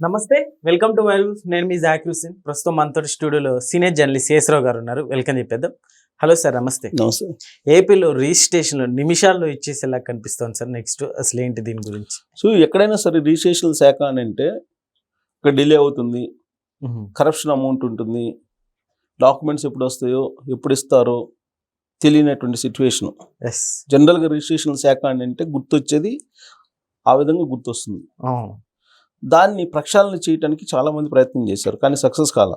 నమస్తే welcome to while నేను మీ జాకిర్ హుసేన్ ప్రస్తుతం మనతో స్టూడియోలో సీనియర్ జర్నలిస్ట్ శేషరావు గారు ఉన్నారు. వెల్కమ్ చెప్పేద్దాం. హలో సార్ నమస్తే. నమస్తే. ఏపీలో రిజిస్ట్రేషన్లో నిమిషాల్లో ఇచ్చేసేలా కనిపిస్తుంది సార్ నెక్స్ట్ అసలు ఏంటి దీని గురించి? సో ఎక్కడైనా సరే రిజిస్ట్రేషన్ శాఖ అని అంటే ఒక డిలే అవుతుంది కరప్షన్ అమౌంట్ ఉంటుంది డాక్యుమెంట్స్ ఎప్పుడు వస్తాయో ఎప్పుడు ఇస్తారో తెలియనటువంటి సిచ్యువేషన్ ఎస్ జనరల్గా రిజిస్ట్రేషన్ శాఖ అని అంటే గుర్తొచ్చేది ఆ విధంగా గుర్తొస్తుంది. దాన్ని ప్రక్షాళన చేయడానికి చాలామంది ప్రయత్నం చేశారు కానీ సక్సెస్ కాల.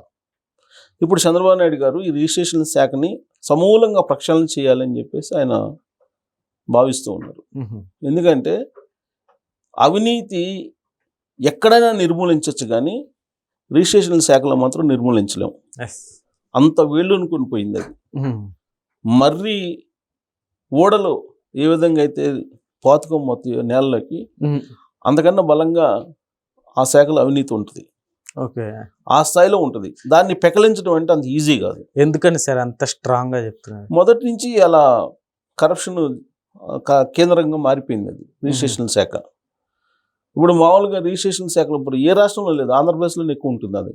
ఇప్పుడు చంద్రబాబు నాయుడు గారు ఈ రిజిస్ట్రేషన్ శాఖని సమూలంగా ప్రక్షాళన చేయాలని చెప్పేసి ఆయన భావిస్తూ ఉన్నారు. ఎందుకంటే అవినీతి ఎక్కడైనా నిర్మూలించవచ్చు కానీ రిజిస్ట్రేషన్ శాఖలో మాత్రం నిర్మూలించలేం. ఎస్. అంత వేళ్ళునుకుని పోయింది అది. మర్రి ఓడలో ఏ విధంగా అయితే పాతుకం మొత్తం నేలలోకి అంతకన్నా బలంగా ఆ శాఖలో అవినీతి ఉంటుంది. ఓకే. ఆ స్థాయిలో ఉంటుంది. దాన్ని పెకలించడం అంటే అంత ఈజీ కాదు. ఎందుకని సార్ అంత స్ట్రాంగ్గా చెప్తున్నారు? మొదటి నుంచి అలా కరప్షన్ కేంద్రంగా మారిపోయింది అది రిజిస్ట్రేషన్ శాఖ. ఇప్పుడు మామూలుగా రిజిస్ట్రేషన్ శాఖలో ఇప్పుడు ఏ రాష్ట్రంలో లేదు ఆంధ్రప్రదేశ్లోనే ఎక్కువ ఉంటుంది అది.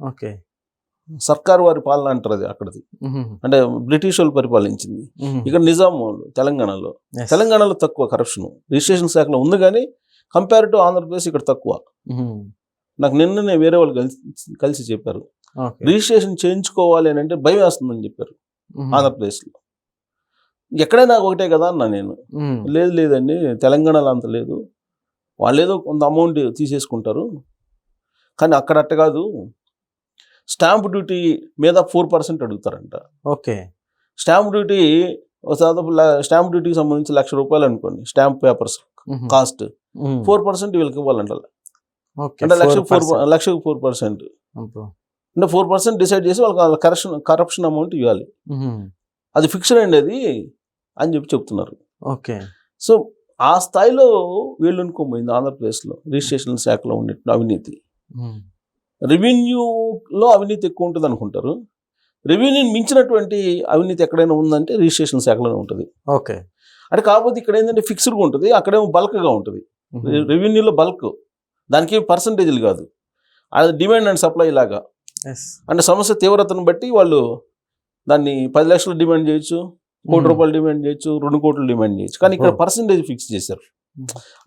ఓకే. సర్కారు వారి పాలన అంటారు అది అక్కడది అంటే బ్రిటిష్ వాళ్ళు పరిపాలించింది. ఇక్కడ నిజాం వాళ్ళు తెలంగాణలో తెలంగాణలో తక్కువ కరప్షన్. రిజిస్ట్రేషన్ శాఖలో ఉంది కానీ కంపేర్ టు ఆంధ్రప్రదేశ్ ఇక్కడ తక్కువ. నాకు నిన్ననే వేరే వాళ్ళు కలిసి కలిసి చెప్పారు. రిజిస్ట్రేషన్ చేయించుకోవాలి అని అంటే భయం వేస్తుందని చెప్పారు ఆంధ్రప్రదేశ్లో. ఎక్కడైనా ఒకటే కదా అన్నా నేను. లేదు లేదండి తెలంగాణలో అంత లేదు. వాళ్ళు ఏదో కొంత అమౌంట్ తీసేసుకుంటారు. కానీ అక్కడ అట్ట కాదు. స్టాంప్ డ్యూటీ మీద ఫోర్ పర్సెంట్ అడుగుతారంట. ఓకే. స్టాంప్ డ్యూటీ దాదాపు స్టాంప్ డ్యూటీకి సంబంధించి లక్ష రూపాయలు అనుకోండి stamp papers cost four percent వీళ్ళకి ఇవ్వాలంట అంటే లక్షకు ఫోర్ లక్షకు ఫోర్ పర్సెంట్. అంటే ఫోర్ పర్సెంట్ డిసైడ్ చేసి వాళ్ళకి కరప్షన్ కరప్షన్ అమౌంట్ ఇవ్వాలి. అది ఫిక్స్డ్ అండి అది అని చెప్పి చెప్తున్నారు. ఓకే. సో ఆ స్థాయిలో వీళ్ళు అనుకోబోయింది ఆంధ్రప్రదేశ్లో రిజిస్ట్రేషన్ శాఖలో ఉండే అవినీతి. రెవెన్యూలో అవినీతి ఎక్కువ ఉంటుంది అనుకుంటారు. రెవెన్యూని మించినటువంటి అవినీతి ఎక్కడైనా ఉందంటే రిజిస్ట్రేషన్ శాఖలోనే ఉంటుంది. ఓకే. అంటే కాకపోతే ఇక్కడ ఏంటంటే ఫిక్స్డ్గా ఉంటుంది అక్కడేమో బల్క్గా ఉంటుంది. రెవెన్యూలో బల్క్ దానికి పర్సంటేజ్లు కాదు. అది డిమాండ్ అండ్ సప్లై లాగా. అంటే సమస్య తీవ్రతను బట్టి వాళ్ళు దాన్ని పది లక్షలు డిమాండ్ చేయొచ్చు కోటి రూపాయలు డిమాండ్ చేయొచ్చు రెండు కోట్లు డిమాండ్ చేయొచ్చు. కానీ ఇక్కడ. పర్సంటేజ్ ఫిక్స్ చేశారు.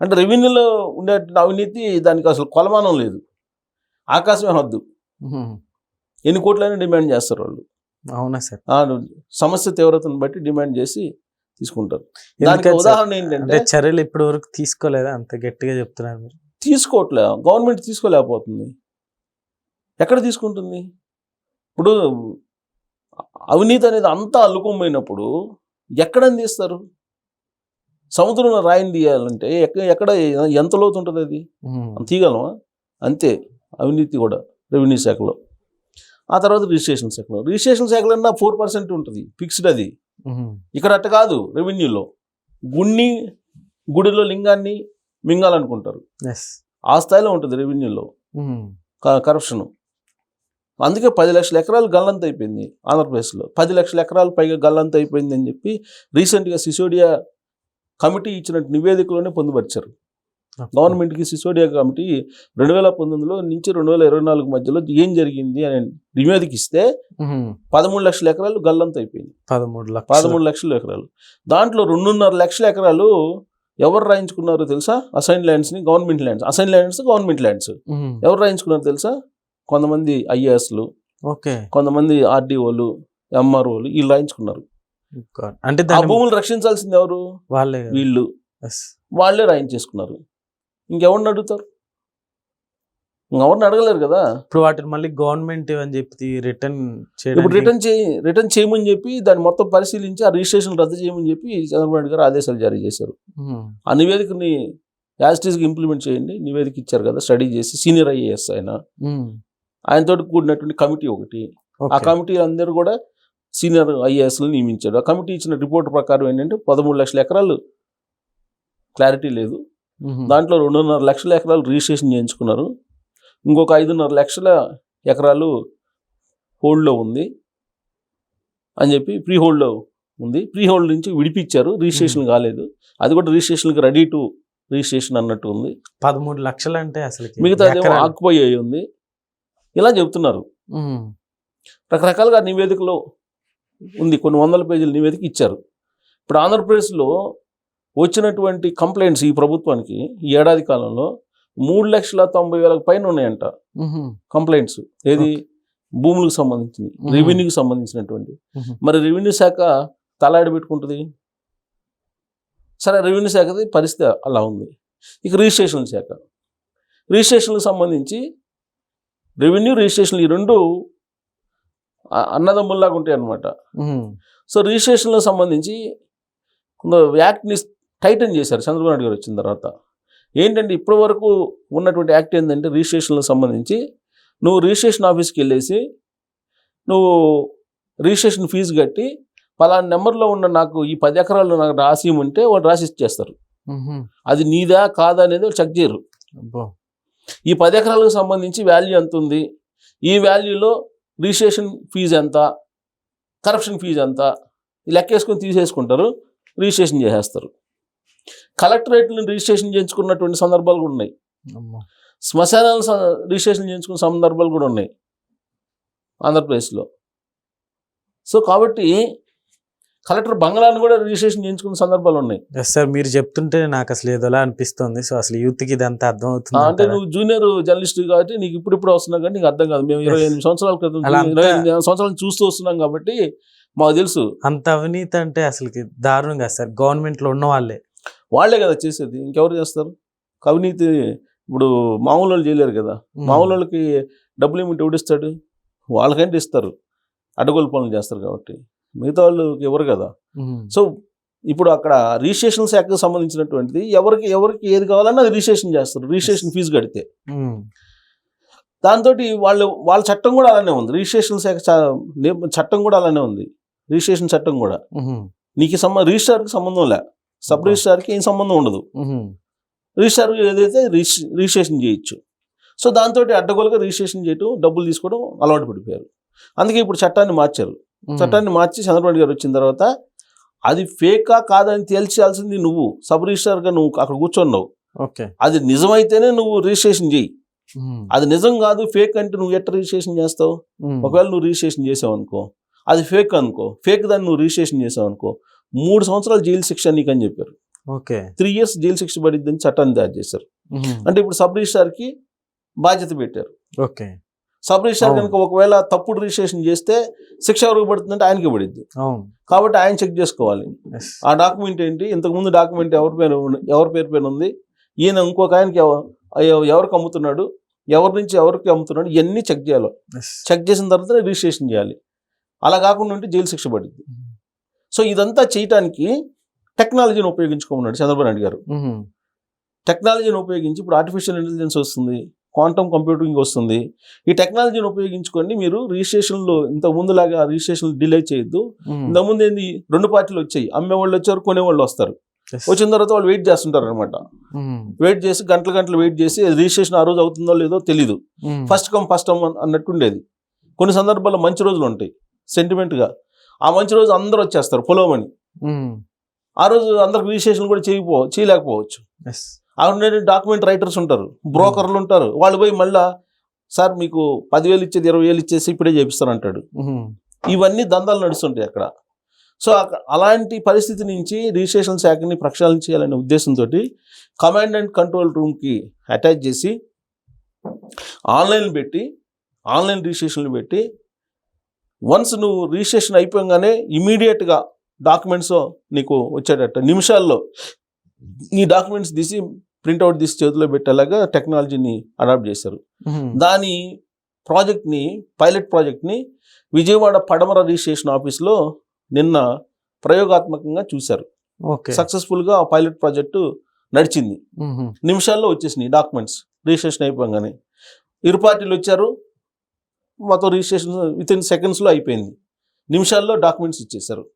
అంటే రెవెన్యూలో ఉండే అవినీతి దానికి అసలు కొలమానం లేదు. ఆకాశమే హద్దు. ఎన్ని కోట్లైనా డిమాండ్ చేస్తారు వాళ్ళు. అవునా సార్? సమస్య తీవ్రతను బట్టి డిమాండ్ చేసి తీసుకుంటారు. దానికి? ఉదాహరణ ఏంటంటే చర్యలు ఇప్పటి వరకు తీసుకోలేదా? అంత గట్టిగా చెప్తున్నారు మీరు. తీసుకోవట్లే. గవర్నమెంట్ తీసుకోలేకపోతుంది. ఎక్కడ తీసుకుంటుంది? ఇప్పుడు అవినీతి అనేది అంతా అల్లుకోమైనప్పుడు ఎక్కడ తీస్తారు? సముద్రంలో రాయిని తీయాలంటే ఎక్కడ ఎక్కడ ఎంత లోతు ఉంటుంది అది? తీయగలమా? అంతే. అవినీతి కూడా రెవెన్యూ శాఖలో. ఆ తర్వాత రిజిస్ట్రేషన్ శాఖలో. రిజిస్ట్రేషన్ శాఖలో అన్నా ఫోర్ పర్సెంట్ ఉంటుంది ఫిక్స్డ్ అది. ఇక్కడ అట్ట కాదు రెవెన్యూలో. గుణ్ణి గుడిలో లింగాన్ని మింగాలనుకుంటారు. ఆ స్థాయిలో ఉంటుంది రెవెన్యూలో. కరప్షన్. అందుకే పది లక్షల ఎకరాలు గల్లంత అయిపోయింది ఆంధ్రప్రదేశ్లో. పది లక్షల ఎకరాలు పైగా గల్లంత అయిపోయింది అని చెప్పి రీసెంట్గా సిసోడియా కమిటీ ఇచ్చిన నివేదికలోనే పొందుపరిచారు. గవర్నమెంట్కి సిసోడియా కమిటీ రెండు వేల పంతొమ్మిదిలో నుంచి రెండు వేల ఇరవై నాలుగు మధ్యలో ఏం జరిగింది అని నివేదిక ఇస్తే పదమూడు లక్షల ఎకరాలు గల్లంత అయిపోయింది పదమూడు లక్షలు. పదమూడు లక్షల ఎకరాలు. దాంట్లో రెండున్నర లక్షల ఎకరాలు ఎవరు రాయించుకున్నారో తెలుసా? Assign ల్యాండ్స్ని government lands assign lands government lands ఎవరు రాయించుకున్నారో తెలుసా? కొంతమంది ఐఏఎస్లు ఓకే. కొంతమంది ఆర్డీఓలు ఎంఆర్ఓలు వీళ్ళు రాయించుకున్నారు. అంటే భూములు రక్షించాల్సింది ఎవరు? వాళ్ళే. వీళ్ళు. వాళ్ళే రాయించేసుకున్నారు. ఇంకెవరిని అడుగుతారు? ఇంకెవరిని అడగలేరు కదా? ఇప్పుడు వాటిని మళ్ళీ గవర్నమెంట్ అని చెప్పి రిటర్న్ ఇప్పుడు రిటర్న్ చేయి రిటర్న్ చేయమని చెప్పి దాన్ని మొత్తం పరిశీలించి ఆ రిజిస్ట్రేషన్ రద్దు చేయమని చెప్పి చంద్రబాబు నాయుడు గారు ఆదేశాలు జారీ చేశారు. ఆ నివేదికని యాజిటీస్గా ఇంప్లిమెంట్ చేయండి. నివేదిక ఇచ్చారు కదా స్టడీ చేసి సీనియర్ ఐఏఎస్ ఆయన. ఆయనతో కూడినటువంటి కమిటీ ఒకటి. ఆ కమిటీ అందరూ కూడా సీనియర్ ఐఏఎస్లు నియమించారు. ఆ కమిటీ ఇచ్చిన రిపోర్ట్ ప్రకారం ఏంటంటే పదమూడు లక్షల ఎకరాలు క్లారిటీ లేదు. దాంట్లో రెండున్నర లక్షల ఎకరాలు రిజిస్ట్రేషన్ చేయించుకున్నారు. ఇంకొక ఐదున్నర లక్షల ఎకరాలు హోల్డ్లో ఉంది అని చెప్పి ప్రీ హోల్డ్లో ఉంది. ప్రీ హోల్డ్ నుంచి విడిపించారు రిజిస్ట్రేషన్ కాలేదు. అది కూడా రిజిస్ట్రేషన్కి రెడీ టు రిజిస్ట్రేషన్ అన్నట్టు ఉంది. పదమూడు లక్షలు అంటే అసలు మిగతా ఆక్యుపై అయి ఉంది. ఇలా చెప్తున్నారు. రకరకాలుగా నివేదికలో ఉంది. కొన్ని వందల పేజీల నివేదిక ఇచ్చారు. ఇప్పుడు ఆంధ్రప్రదేశ్లో వచ్చినటువంటి కంప్లైంట్స్ ఈ ప్రభుత్వానికి ఈ ఏడాది కాలంలో మూడు లక్షల తొంభై వేలకు పైన ఉన్నాయంట కంప్లైంట్స్ ఏది? భూములకు సంబంధించింది. రెవెన్యూకి సంబంధించినటువంటి. మరి రెవెన్యూ శాఖ తలాడి పెట్టుకుంటుంది? సరే రెవెన్యూ శాఖది పరిస్థితి అలా ఉంది. ఇక రిజిస్ట్రేషన్ శాఖ. రిజిస్ట్రేషన్లకు సంబంధించి రెవెన్యూ రిజిస్ట్రేషన్ ఈ రెండు అన్నదమ్ముల్లాగా ఉంటాయి అన్నమాట సో రిజిస్ట్రేషన్లకు సంబంధించి కొంత యాక్ట్ని టైటన్ చేశారు చంద్రబాబు నాయుడు గారు వచ్చిన తర్వాత. ఏంటంటే ఇప్పటి వరకు ఉన్నటువంటి యాక్ట్ ఏంటంటే రిజిస్ట్రేషన్లకు సంబంధించి నువ్వు రిజిస్ట్రేషన్ ఆఫీస్కి వెళ్ళేసి నువ్వు రిజిస్ట్రేషన్ ఫీజు కట్టి పలానా నెంబర్లో ఉన్న నాకు ఈ పది ఎకరాలు నాకు రాసి ఇవ్వమంటే వాళ్ళు రాసి ఇచ్చేస్తారు. అది నీదా కాదా అనేది చెక్ చేయరు. ఈ పది ఎకరాలకు సంబంధించి వాల్యూ ఎంత ఉంది? ఈ వాల్యూలో రిజిస్ట్రేషన్ ఫీజు ఎంత? కరప్షన్ ఫీజు ఎంత? లెక్కేసుకొని తీసేసుకుంటారు రిజిస్ట్రేషన్ చేసేస్తారు. కలెక్టరేట్లను రిజిస్ట్రేషన్ చేయించుకున్నటువంటి సందర్భాలు కూడా ఉన్నాయి. శ్మశానాలు రిజిస్ట్రేషన్ చేయించుకున్న సందర్భాలు కూడా ఉన్నాయి. ఆంధ్రప్రదేశ్లో. సో కాబట్టి కలెక్టర్ బంగ్లాను కూడా రిజిస్ట్రేషన్ చేయించుకున్న సందర్భాలు ఉన్నాయి. ఎస్ సార్ మీరు చెప్తుంటే నాకు అసలు ఏదోలా అనిపిస్తుంది. సో అసలు యూత్కి ఇదంతా అర్థం అవుతుంది అంటే నువ్వు జూనియర్ జర్నలిస్ట్ కాబట్టి నీకు ఇప్పుడు ఇప్పుడు వస్తున్నావు కానీ నీకు అర్థం కాదు. మేము ఇరవై. ఎనిమిది సంవత్సరాల క్రితం ఇరవై ఎనిమిది సంవత్సరాలు చూస్తూ వస్తున్నాం కాబట్టి మాకు తెలుసు. అంత అవినీతి అంటే అసలుకి దారుణం కదా సార్ గవర్నమెంట్లో ఉన్న వాళ్ళే. వాళ్ళే కదా చేసేది. ఇంకెవరు చేస్తారు? అవినీతి ఇప్పుడు మామూలు వాళ్ళు చేయలేరు కదా. మామూలు వాళ్ళకి డబ్బులు ఏమిటి? ఎవడిస్తాడు వాళ్ళకంటే ఇస్తారు. అడ్డగోలు పనులు చేస్తారు కాబట్టి. మిగతా వాళ్ళకి ఎవరు కదా. సో ఇప్పుడు అక్కడ రిజిస్ట్రేషన్ శాఖకు సంబంధించినటువంటిది ఎవరికి ఎవరికి ఏది కావాలన్నా అది రిజిస్ట్రేషన్ చేస్తారు. రిజిస్ట్రేషన్ ఫీజు కడితే. దాంతో వాళ్ళు వాళ్ళ చట్టం కూడా అలానే ఉంది. రిజిస్ట్రేషన్ శాఖ చట్టం కూడా అలానే ఉంది. రిజిస్ట్రేషన్ చట్టం కూడా. నీకు సంబంధం రిజిస్ట్రార్కి సంబంధం లే. సబ్. రిజిస్ట్రార్కి ఏం సంబంధం ఉండదు ఉమ్. రిజిస్ట్రార్ ఏదైతే రిజిస్- రిజిస్ట్రేషన్ చేయొచ్చు సో దాంతో అడ్డగోలుగా రిజిస్ట్రేషన్ చేయటం డబ్బులు తీసుకోవడం అలవాటు పడిపోయారు అందుకే ఇప్పుడు చట్టాన్ని మార్చారు. చట్టాన్ని మార్చి చంద్రబాబు గారు వచ్చిన తర్వాత అది ఫేకా కాదని తేల్చాల్సింది నువ్వు సబ్ రిజిస్ట్రార్గా నువ్వు అక్కడ కూర్చున్నావు అది నిజమైతేనే నువ్వు రిజిస్ట్రేషన్ చేయి. అది నిజం కాదు ఫేక్ అంటే నువ్వు ఎట్ట రిజిస్ట్రేషన్ చేస్తావు. ఒకవేళ నువ్వు రిజిస్ట్రేషన్ చేసావు అనుకో అది ఫేక్ అనుకో ఫేక్ దాన్ని నువ్వు రిజిస్ట్రేషన్ చేసావు అనుకో మూడు సంవత్సరాలు జైలు శిక్ష నీకు అని చెప్పారు. ఓకే. త్రీ ఇయర్స్ జైలు శిక్ష పడిద్దని చట్టాన్ని తయారు చేశారు. అంటే ఇప్పుడు సబ్ రిజిస్ట్రార్కి బాధ్యత పెట్టారు. ఓకే. సబ్ రిజిస్ట్రార్ అవును. కనుక ఒకవేళ తప్పుడు రిజిస్ట్రేషన్ చేస్తే శిక్ష ఎవరికి పడుతుందంటే ఆయనకి పడిద్ది. కాబట్టి ఆయన చెక్ చేసుకోవాలి. ఆ డాక్యుమెంట్ ఏంటి? ఇంతకుముందు డాక్యుమెంట్ ఎవరి పేరు ఎవరి పేరు పైన ఉంది? ఈయన ఇంకొక ఆయనకి ఎవ- ఎవ- ఎవరికి అమ్ముతున్నాడు? ఎవరి నుంచి ఎవరికి అమ్ముతున్నాడు? ఇవన్నీ చెక్ చేయాలి. చెక్ చేసిన తర్వాత రిజిస్ట్రేషన్ చేయాలి. అలా కాకుండా ఉంటే జైలు శిక్ష పడింది ఉమ్. సో ఇదంతా చేయటానికి టెక్నాలజీని ఉపయోగించుకోమన్నాడు చంద్రబాబు నాయుడు గారు. టెక్నాలజీని ఉపయోగించి ఇప్పుడు ఆర్టిఫిషియల్ ఇంటెలిజెన్స్ వస్తుంది క్వాంటమ్ కంప్యూటింగ్ వస్తుంది ఈ టెక్నాలజీని ఉపయోగించుకొని మీరు రిజిస్ట్రేషన్లో ఇంత ముందులాగా రిజిస్ట్రేషన్ డిలే చేయొద్దు ఉమ్. ఇంతకుముందు ఏంది రెండు పార్టీలు వచ్చాయి అమ్మే వాళ్ళు వచ్చారు కొనేవాళ్ళు వస్తారు. వచ్చిన తర్వాత వాళ్ళు వెయిట్ చేస్తుంటారు అనమాట. వెయిట్ చేసి గంటలు గంటలు వెయిట్ చేసి రిజిస్ట్రేషన్ ఆ రోజు అవుతుందో లేదో తెలీదు. ఫస్ట్ కమ్ ఫస్ట్ కమ్ అన్నట్టు ఉండేది కొన్ని సందర్భాల్లో మంచి రోజులు ఉంటాయి సెంటిమెంట్గా ఆ మంచి రోజు అందరూ వచ్చేస్తారు పొలవమని. ఆ రోజు అందరికి రిజిస్ట్రేషన్ కూడా చేయపో చేయలేకపోవచ్చు. అక్కడ డాక్యుమెంట్ రైటర్స్ ఉంటారు బ్రోకర్లు ఉంటారు. వాళ్ళు పోయి మళ్ళా సార్ మీకు పదివేలు ఇచ్చేది ఇరవై వేలు ఇచ్చేసి ఇప్పుడే చేపిస్తాను అంటాడు. ఇవన్నీ దందాలు నడుస్తుంటాయి అక్కడ. సో అలాంటి పరిస్థితి నుంచి రిజిస్ట్రేషన్ శాఖని ప్రక్షాళన చేయాలనే ఉద్దేశంతో కమాండ్ అండ్ కంట్రోల్ రూమ్కి అటాచ్ చేసి ఆన్లైన్ పెట్టి ఆన్లైన్ రిజిస్ట్రేషన్లు పెట్టి వన్స్ నువ్వు రిజిస్ట్రేషన్ అయిపోగానే ఇమీడియట్గా డాక్యుమెంట్స్ నీకు వచ్చేటట్టు. నిమిషాల్లో నీ డాక్యుమెంట్స్ తీసి ప్రింట్అవుట్ తీసి చేతిలో పెట్టేలాగా టెక్నాలజీని అడాప్ట్ చేశారు. దాని ప్రాజెక్ట్ని పైలట్ ప్రాజెక్ట్ని విజయవాడ పడమర రిజిస్ట్రేషన్ ఆఫీస్లో నిన్న ప్రయోగాత్మకంగా చూశారు. ఓకే. సక్సెస్ఫుల్గా ఆ పైలట్ ప్రాజెక్టు నడిచింది. నిమిషాల్లో వచ్చేసినాయి డాక్యుమెంట్స్ రిజిస్ట్రేషన్ అయిపోగానే ఇరు పార్టీలు వచ్చారు. మొత్తం రిజిస్ట్రేషన్ విత్ ఇన్ సెకండ్స్లో అయిపోయింది. నిమిషాల్లో డాక్యుమెంట్స్ ఇచ్చేశారు.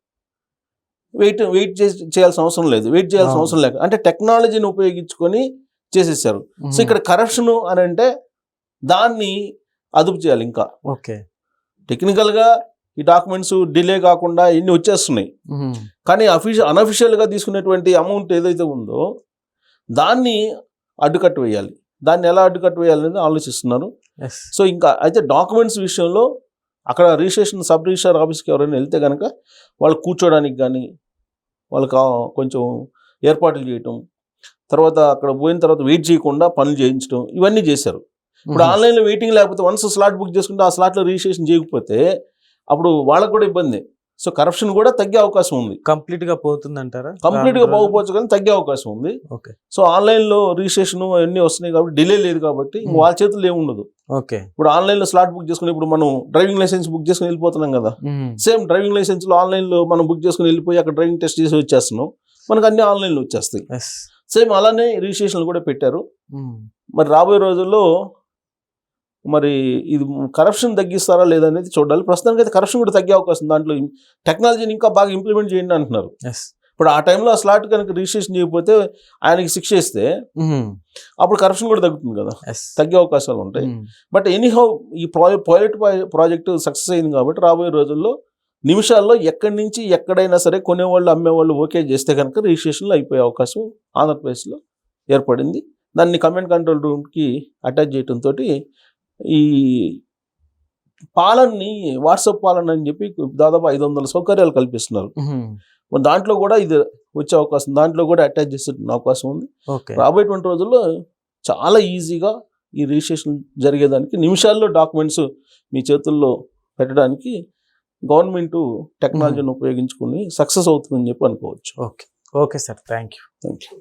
వెయిట్ వెయిట్ చేయాల్సిన అవసరం లేదు. వెయిట్ చేయాల్సిన. అవసరం లేక అంటే టెక్నాలజీని ఉపయోగించుకొని చేసేసారు. సో ఇక్కడ కరప్షన్ అని అంటే దాన్ని అదుపు చేయాలి ఇంకా. ఓకే. టెక్నికల్గా ఈ డాక్యుమెంట్స్ డిలే కాకుండా ఇన్ని వచ్చేస్తున్నాయి. కానీ అఫీషియల్ అనఫిషియల్గా తీసుకునేటువంటి అమౌంట్ ఏదైతే ఉందో దాన్ని అడ్డుకట్టు వేయాలి. దాన్ని ఎలా అడ్డుకట్టు వేయాలని ఆలోచిస్తున్నారు సో ఇంకా అయితే డాక్యుమెంట్స్ విషయంలో అక్కడ రిజిస్ట్రేషన్ సబ్ రిజిస్టర్ ఆఫీస్కి ఎవరైనా వెళ్తే కనుక వాళ్ళు కూర్చోడానికి కానీ వాళ్ళకి కొంచెం ఏర్పాట్లు చేయటం తర్వాత అక్కడ పోయిన తర్వాత వెయిట్ చేయకుండా పనులు చేయించడం ఇవన్నీ చేశారు. ఇప్పుడు ఆన్లైన్లో వెయిటింగ్ లేకపోతే వన్స్ స్లాట్ బుక్ చేసుకుంటే ఆ స్లాట్లో రిజిస్ట్రేషన్ చేయకపోతే అప్పుడు వాళ్ళకు కూడా ఇబ్బంది. సో కరప్షన్ కూడా తగ్గే అవకాశం ఉంది. కంప్లీట్గా పోతుందంటారా? కంప్లీట్గా పోకపోవచ్చు కానీ తగ్గే అవకాశం ఉంది. ఓకే. సో ఆన్లైన్లో రిజిస్ట్రేషన్ అవన్నీ వస్తున్నాయి కాబట్టి డిలే లేదు కాబట్టి. వాళ్ళ చేతుల్లో ఏముండదు ఓకే. ఇప్పుడు ఆన్లైన్లో స్లాట్ బుక్ చేసుకుని ఇప్పుడు మనం డ్రైవింగ్ లైసెన్స్ బుక్ చేసుకుని వెళ్ళిపోతున్నాం కదా. సేమ్ డ్రైవింగ్ లైసెన్స్లో ఆన్లైన్లో మనం బుక్ చేసుకుని వెళ్ళిపోయి అక్కడ డ్రైవింగ్ టెస్ట్ చేసి వచ్చేస్తున్నాం. మనకు అన్ని ఆన్లైన్లో వచ్చేస్తాయి. ఎస్. సేమ్ అలానే రిజిస్ట్రేషన్లు కూడా పెట్టారు. మరి రాబోయే రోజుల్లో మరి ఇది కరప్షన్ తగ్గిస్తారా లేదనేది చూడాలి. ప్రస్తుతానికి అయితే కరప్షన్ కూడా తగ్గే అవకాశం. దాంట్లో టెక్నాలజీని ఇంకా బాగా ఇంప్లిమెంట్ చేయండి అంటున్నారు. ఎస్ ఇప్పుడు ఆ టైంలో ఆ స్లాట్ కనుక రిజిస్ట్రేషన్ చేయకపోతే ఆయనకి శిక్ష ఇస్తే అప్పుడు కరప్షన్ కూడా తగ్గుతుంది కదా. తగ్గే అవకాశాలు ఉంటాయి. బట్ ఎనీహౌ ఈ ప్రాజెక్ట్ పైలట్ ప్రాజెక్ట్ సక్సెస్ అయింది కాబట్టి రాబోయే రోజుల్లో నిమిషాల్లో ఎక్కడి నుంచి ఎక్కడైనా సరే కొనేవాళ్ళు అమ్మేవాళ్ళు ఓకే చేస్తే కనుక రిజిస్ట్రేషన్లో అయిపోయే అవకాశం ఆంధ్రప్రదేశ్లో ఏర్పడింది. దాన్ని కమాండ్ కంట్రోల్ రూమ్కి అటాచ్ చేయడంతో ఈ పాలనని వాట్సాప్ పాలన అని చెప్పి దాదాపు ఐదు వందల సౌకర్యాలు కల్పిస్తున్నారు. మరి దాంట్లో కూడా ఇది వచ్చే అవకాశం దాంట్లో కూడా అటాచ్ చేసే అవకాశం ఉంది. రాబోయేటువంటి రోజుల్లో చాలా ఈజీగా ఈ రిజిస్ట్రేషన్ జరిగేదానికి నిమిషాల్లో డాక్యుమెంట్స్ మీ చేతుల్లో పెట్టడానికి గవర్నమెంట్ టెక్నాలజీని ఉపయోగించుకుని సక్సెస్ అవుతుందని చెప్పి అనుకోవచ్చు. Okay. Okay sir. Thank you thank you